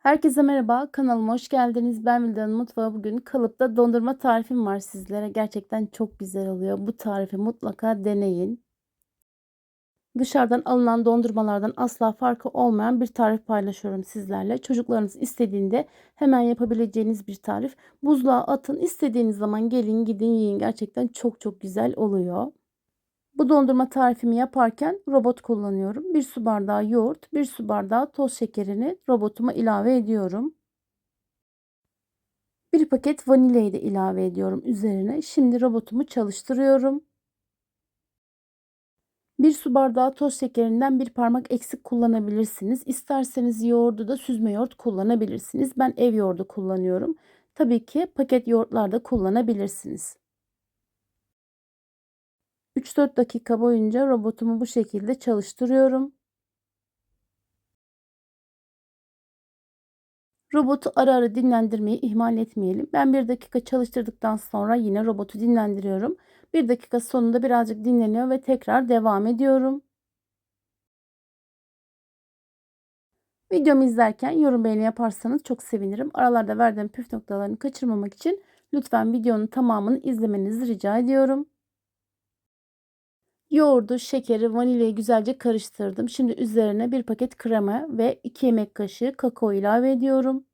Herkese merhaba, kanalıma hoş geldiniz. Ben Vildan'ın mutfağı. Bugün kalıpta dondurma tarifim var sizlere. Gerçekten çok güzel oluyor. Bu tarifi mutlaka deneyin. Dışarıdan alınan dondurmalardan asla farkı olmayan bir tarif paylaşıyorum sizlerle. Çocuklarınız istediğinde hemen yapabileceğiniz bir tarif. Buzluğa atın, istediğiniz zaman gelin gidin yiyin. Gerçekten çok çok güzel oluyor. Bu dondurma tarifimi yaparken robot kullanıyorum. 1 su bardağı yoğurt, 1 su bardağı toz şekerini robotuma ilave ediyorum. 1 paket vanilyayı da ilave ediyorum üzerine. Şimdi robotumu çalıştırıyorum. 1 su bardağı toz şekerinden bir parmak eksik kullanabilirsiniz. İsterseniz yoğurdu da süzme yoğurt kullanabilirsiniz. Ben ev yoğurdu kullanıyorum. Tabii ki paket yoğurtlar da kullanabilirsiniz. 3-4 dakika boyunca robotumu bu şekilde çalıştırıyorum. Robotu ara ara dinlendirmeyi ihmal etmeyelim. Ben 1 dakika çalıştırdıktan sonra yine robotu dinlendiriyorum. 1 dakika sonunda birazcık dinleniyor ve tekrar devam ediyorum. Videomu izlerken yorum beğeni yaparsanız çok sevinirim. Aralarda verdiğim püf noktalarını kaçırmamak için lütfen videonun tamamını izlemenizi rica ediyorum. Yoğurdu, şekeri, vanilyayı güzelce karıştırdım. Şimdi üzerine bir paket krema ve 2 yemek kaşığı kakao ilave ediyorum.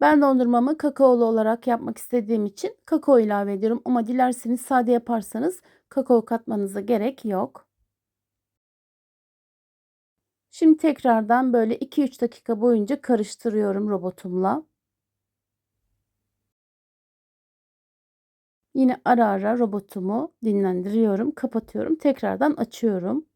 Ben dondurmamı kakaolu olarak yapmak istediğim için kakao ilave ediyorum. Ama dilerseniz sade yaparsanız kakao katmanıza gerek yok. Şimdi tekrardan böyle 2-3 dakika boyunca karıştırıyorum robotumla. Yine ara ara robotumu dinlendiriyorum, kapatıyorum, tekrardan açıyorum.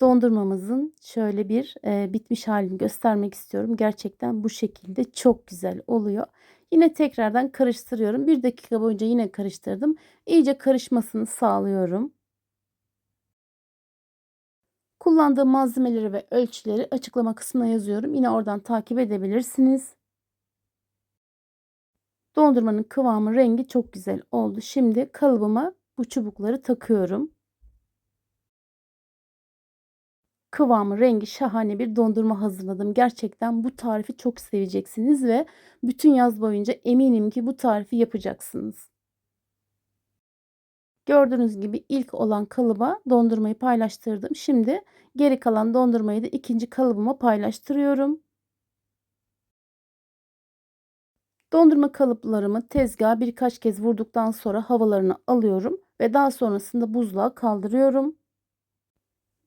Dondurmamızın şöyle bir e, bitmiş halini göstermek istiyorum. Gerçekten bu şekilde çok güzel oluyor. Yine tekrardan karıştırıyorum. Bir dakika boyunca yine karıştırdım. İyice karışmasını sağlıyorum. Kullandığım malzemeleri ve ölçüleri açıklama kısmına yazıyorum. Yine oradan takip edebilirsiniz. Dondurmanın kıvamı rengi çok güzel oldu. Şimdi kalıbıma bu çubukları takıyorum. Kıvamı rengi şahane bir dondurma hazırladım. Gerçekten bu tarifi çok seveceksiniz ve bütün yaz boyunca eminim ki bu tarifi yapacaksınız. Gördüğünüz gibi ilk olan kalıba dondurmayı paylaştırdım. Şimdi geri kalan dondurmayı da ikinci kalıbıma paylaştırıyorum. Dondurma kalıplarımı tezgaha birkaç kez vurduktan sonra havalarını alıyorum ve daha sonrasında buzluğa kaldırıyorum.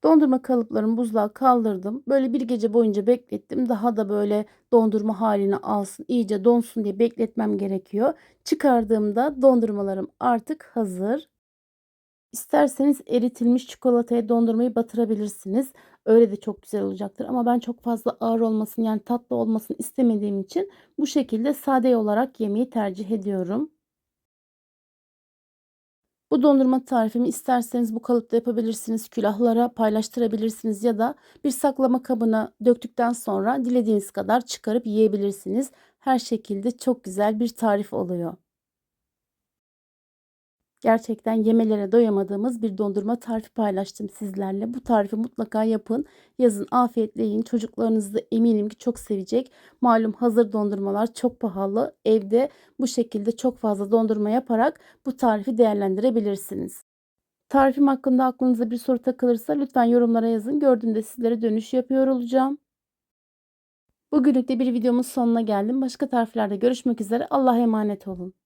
Dondurma kalıplarımı buzluğa kaldırdım. Böyle bir gece boyunca beklettim. Daha da böyle dondurma halini alsın, iyice donsun diye bekletmem gerekiyor. Çıkardığımda dondurmalarım artık hazır. İsterseniz eritilmiş çikolataya dondurmayı batırabilirsiniz. Öyle de çok güzel olacaktır. Ama ben çok fazla ağır olmasını yani tatlı olmasını istemediğim için bu şekilde sade olarak yemeyi tercih ediyorum. Bu dondurma tarifimi isterseniz bu kalıpta yapabilirsiniz. Külahlara paylaştırabilirsiniz ya da bir saklama kabına döktükten sonra dilediğiniz kadar çıkarıp yiyebilirsiniz. Her şekilde çok güzel bir tarif oluyor. Gerçekten yemelere doyamadığımız bir dondurma tarifi paylaştım sizlerle. Bu tarifi mutlaka yapın. Yazın afiyetle yiyin. Çocuklarınız da eminim ki çok sevecek. Malum hazır dondurmalar çok pahalı. Evde bu şekilde çok fazla dondurma yaparak bu tarifi değerlendirebilirsiniz. Tarifim hakkında aklınıza bir soru takılırsa lütfen yorumlara yazın. Gördüğümde sizlere dönüş yapıyor olacağım. Bugünlük de bir videomun sonuna geldim. Başka tariflerde görüşmek üzere. Allah'a emanet olun.